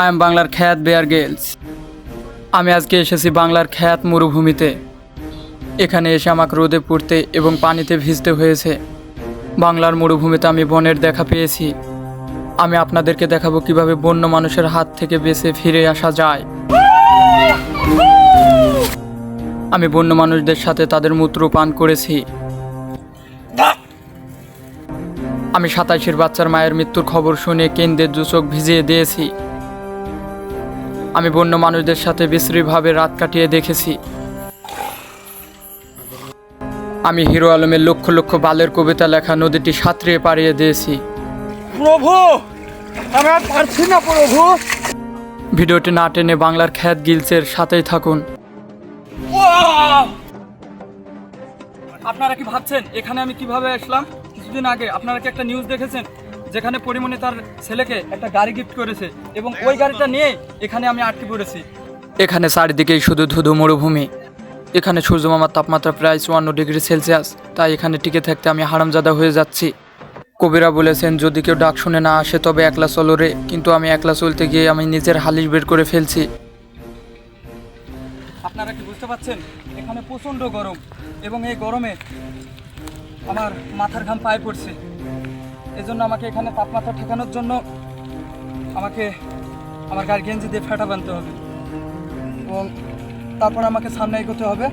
I am বাংলার খ্যাত bear গেলস আমি আজকে এসেছি বাংলার খ্যাত মরুভূমিতে। এখানে এসে আমাকে রোদে পড়তে এবং পানিতে ভিজতে হয়েছে। বাংলার মরুভূমিতে আমি বনের দেখা পেয়েছি। আমি আপনাদেরকে দেখাবো কীভাবে বন্য মানুষের হাত থেকে বেঁচে ফিরে আসা যায়। আমি বন্য মানুষদের সাথে তাদের মূত্র পান করেছি। আমি সাতাইশের বাচ্চার মায়ের মৃত্যুর খবর শুনে কেন্দ্রের দু চোখ ভিজিয়ে দিয়েছি। আমি বন্য মানুষদের সাথে বিশ্রীভাবে রাত কাটিয়ে দেখেছি। আমি হিরো আলমের লক্ষ লক্ষ বালের কবিতা লেখা নদীটি সাঁতরিয়ে পাড়িয়ে দিয়েছি। প্রভু আমি আর পারছি না প্রভু। ভিডিওটি না টেনে বাংলার খ্যাত গিলসের সাথেই থাকুন। আপনারা কি ভাবছেন এখানে আমি কীভাবে আসলাম? কিছুদিন আগে আপনারা কি একটা নিউজ দেখেছেন? যেখানে পরিমণি তার ছেলেকে একটা গাড়ি গিফট করেছে এবং ওই গাড়িটা নিয়ে এখানে আমি আটকে পড়েছি। এখানে চারিদিকেই শুধু ধুধু মরুভূমি। এখানে সূর্যমামার তাপমাত্রা প্রায় চুয়ান্ন ডিগ্রি সেলসিয়াস তাই এখানে টিকে থাকতে আমি হারামজাদা হয়ে যাচ্ছি। কবিরা বলেছেন যদি কেউ ডাক শুনে না আসে তবে একলা চলো রে। কিন্তু আমি একলা চলতে গিয়ে আমি নিজের হালিশ বের করে ফেলছি। আপনারা কি বুঝতে পারছেন? এখানে প্রচণ্ড গরম এবং এই গরমে আমার মাথার ঘাম পায়ে পড়ছে। এজন্য আমাকে এখানে তাপমাত্রা ঠেকানোর জন্য আমাকে আমার গাড়ি গেঞ্জি দিয়ে ফেটা বানতে হবে। এবং তারপর আমাকে সামনে এগোতে হবে।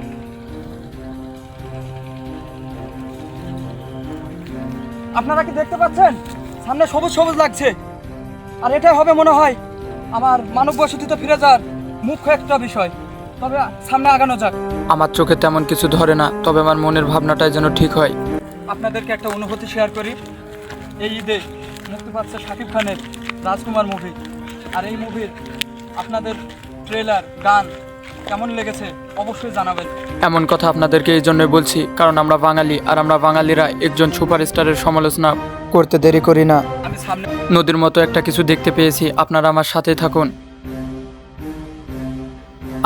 আপনারা কি দেখতে পাচ্ছেন? সামনে সবুজ সবুজ লাগছে। আর এটাই হবে মনে হয় আমার মানব বসতিতে ফিরে যাওয়ার মুখ্য একটা বিষয়। তবে সামনে আগানো যাক। আমার চোখে তেমন কিছু ধরে না, তবে আমার মনের ভাবনাটাই যেন ঠিক হয়। আপনাদেরকে একটা অনুভূতি শেয়ার করি। এই ঈদে মুক্তি পাচ্ছে শাকিব খানের রাজকুমার মুভি আর এই মুভির আপনাদের ট্রেলার গান কেমন লেগেছে অবশ্যই জানাবেন। এমন কথা আপনাদেরকে এই জন্যই বলছি কারণ আমরা বাঙালি আর আমরা বাঙালিরা একজন সুপারস্টারের সমালোচনা করতে দেরি করি না। আমি সামনে নদীর মতো একটা কিছু দেখতে পেয়েছি আপনারা আমার সাথে থাকুন।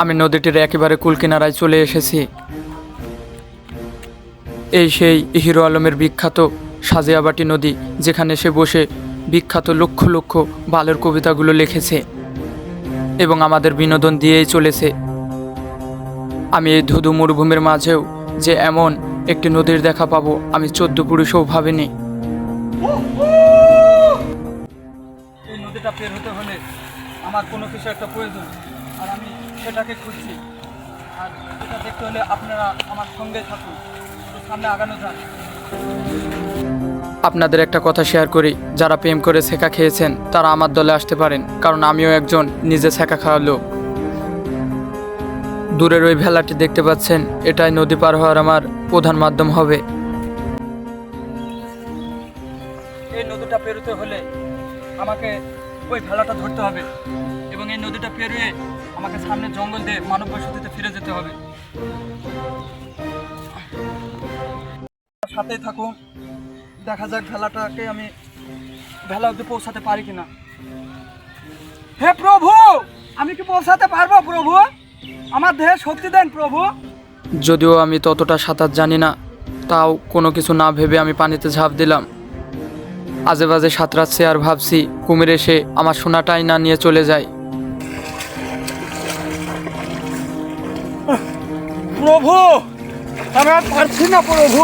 আমি নদীটির একেবারে কুল কিনারায় চলে এসেছি। এই সেই হিরো আলমের বিখ্যাত সাজিয়াবাটি নদী, যেখানে সে বসে বিখ্যাত লক্ষ লক্ষ বালের কবিতাগুলো লিখেছে এবং আমাদের বিনোদন দিয়েই চলেছে। আমি এই ধুধু মরুভূমির মাঝেও যে এমন একটি নদীর দেখা পাবো, আমি চোদ্দ পুরুষও ভাবিনি। আপনারা আমার সঙ্গে থাকুন। সামনে আগানো যান আপনাদের একটা কথা শেয়ার করি যারা প্রেম করে ছেঁকা খেয়েছেন তারা আমার দলে আসতে পারেন কারণ আমিও একজন নিজে ছেঁকা খাওয়া লোক। দূরের ওই ভেলাটি দেখতে পাচ্ছেন এটাই নদী পার হওয়ার আমার প্রধান মাধ্যম হবে। এই নদীটা পেরোতে হলে আমাকে ওই ভেলাটা ধরতে হবে এবং এই নদীটা পেরিয়ে আমাকে সামনে জঙ্গল দিয়ে মানব বসতিতে ফিরে যেতে হবে। সাথেই থাকুন। দেখা যাক ভেলাটাকে আমি ভেলা অব্দি পৌঁছাতে পারি কিনা। হে প্রভু! আমি কি পৌঁছাতে পারব প্রভু? আমার দেহে শক্তি দেন প্রভু। যদিও আমি ততটা সাঁতার জানি না তাও কোনো কিছু না ভেবে আমি পানিতে ঝাঁপ দিলাম। আজে বাজে সাঁতরাচ্ছে আর ভাবছি কুমির এসে আমার সোনাটাই না নিয়ে চলে যায়। প্রভু! আমি আর পারছি না প্রভু।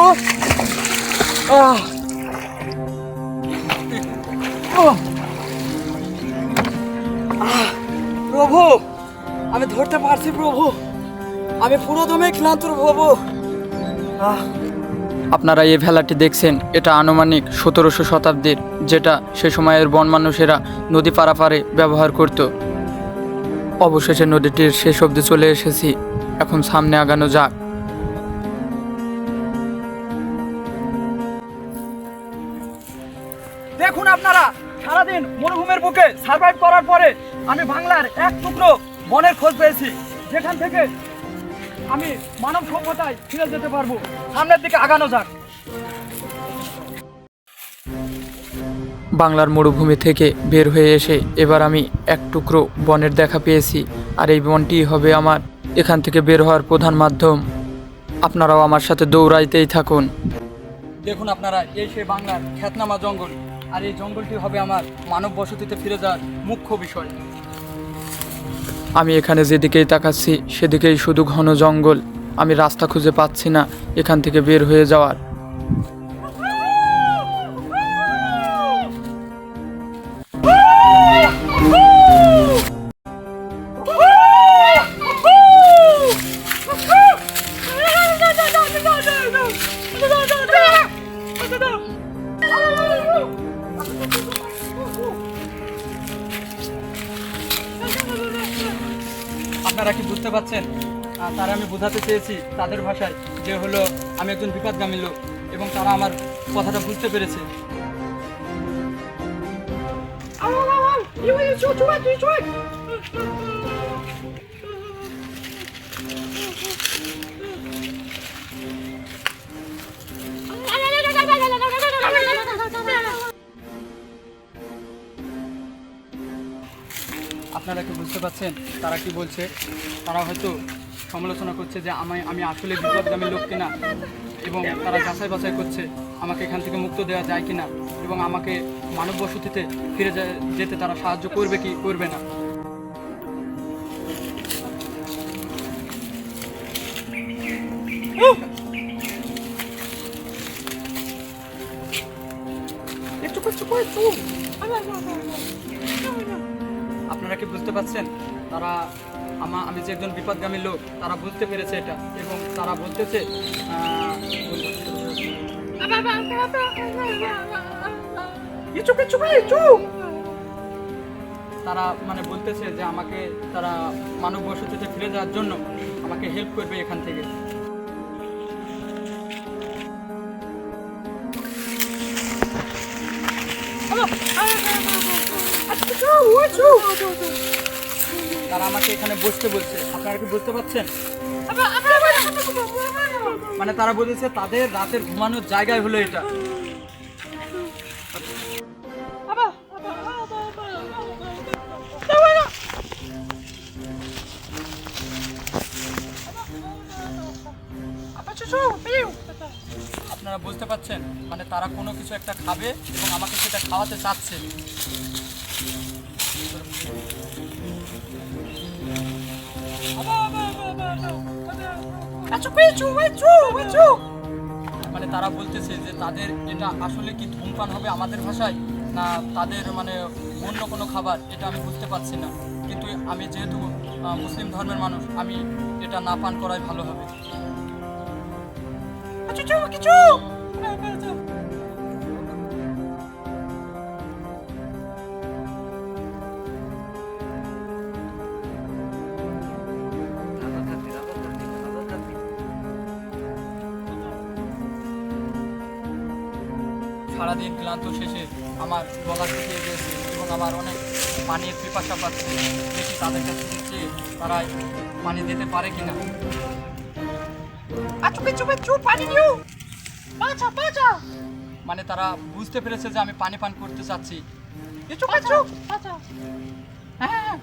প্রভু, আমি ধরতে পারছি প্রভু। আমি পুরো দমে ক্লান্ত প্রভু আপনারা এই ভেলাটি দেখছেন, এটা আনুমানিক সতেরোশো শতাব্দীর, যেটা সে সময়ের বন মানুষেরা নদী পারাপারে ব্যবহার করত। অবশেষে নদীটির শেষ অবধি চলে এসেছি, এখন সামনে আগানো যাক। দেখুন আপনারা সারাদিন মরুভূমির বুকে সার্ভাইভ করার পরে আমি বাংলার এক টুকরো বনের খোঁজ পেয়েছি। যেখান থেকে আমি মানব সভ্যতায় ফিরে যেতে পারব। সামনের দিকে আগানো যাক। বাংলার মরুভূমি থেকে বের হয়ে এসে এবার আমি এক টুকরো বনের দেখা পেয়েছি আর এই বনটি হবে আমার এখান থেকে বের হওয়ার প্রধান মাধ্যম। আপনারাও আমার সাথে দৌড়াইতেই থাকুন। দেখুন আপনারা এই সেই বাংলার খ্যাতনামা জঙ্গল। আর এই জঙ্গলটি হবে আমার মানব বসতিতে ফিরে যাওয়ার মুখ্য বিষয়। আমি এখানে যেদিকেই তাকাচ্ছি, সেদিকেই শুধু ঘন জঙ্গল। আমি রাস্তা খুঁজে পাচ্ছি না এখান থেকে বের হয়ে যাওয়ার। আপনারা কি বুঝতে পারছেন? তারা আমি বোঝাতে চেয়েছি তাদের ভাষায় যে হলো, আমি একজন বিপদগামী লোক এবং তারা আমার কথাটা বুঝতে পেরেছে। আপনারা কি বুঝতে পারছেন? তারা কি বলছে? তারা হয়তো সমালোচনা করছে যে আমি আমি আসলে বিপদগামী লোক কিনা এবং তারা যাচাই বাছাই করছে আমাকে এখান থেকে মুক্ত দেওয়া যায় কিনা এবং আমাকে মানব বসতিতে ফিরে যেতে তারা সাহায্য করবে কি করবে না? আপনারা কি বুঝতে পারছেন তারা আমা আমি যে একজন বিপদগামী লোক তারা বুঝতে পেরেছে এটা এবং তারা বলতেছে তারা মানে বলতেছে যে আমাকে তারা মানব বসতিতে ফিরে যাওয়ার জন্য আমাকে হেল্প করবে এখান থেকে তারা আমাকে এখানে বসতে বলছে। আপনারা কি বুঝতে পারছেন? মানে তারা বলেছে, তাদের রাতের ঘুমানোর জায়গায় হলো এটা। আপনারা বুঝতে পারছেন? মানে তারা কোনো কিছু একটা খাবে এবং আমাকে সেটা খাওয়াতে চাচ্ছে। মানে তারা বলতেছে যে তাদের এটা আসলে কি ধূমপান হবে আমাদের ভাষায়? না তাদের মানে অন্য কোনো খাবার? এটা আমি বুঝতে পারছি না। কিন্তু আমি যেহেতু মুসলিম ধর্মের মানুষ আমি এটা না পান করাই ভালো হবে। সারাদিন ক্লান্ত শেষে আমার গলা শুকিয়ে গেছে এবং আমার অনেক পানির পিপাসা পাচ্ছে দেখি তাদের কাছে তারা পানি দিতে পারে কিনা। মানে তারা বুঝতে পেরেছে যে আমি পানি পান করতে চাচ্ছি। হ্যাঁ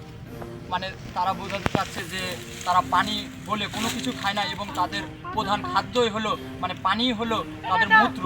মানে তারা বোঝাতে চাচ্ছে যে তারা পানি বলে কোনো কিছু খায় না এবং তাদের প্রধান খাদ্যই হলো মানে পানি হলো তাদের মূত্র।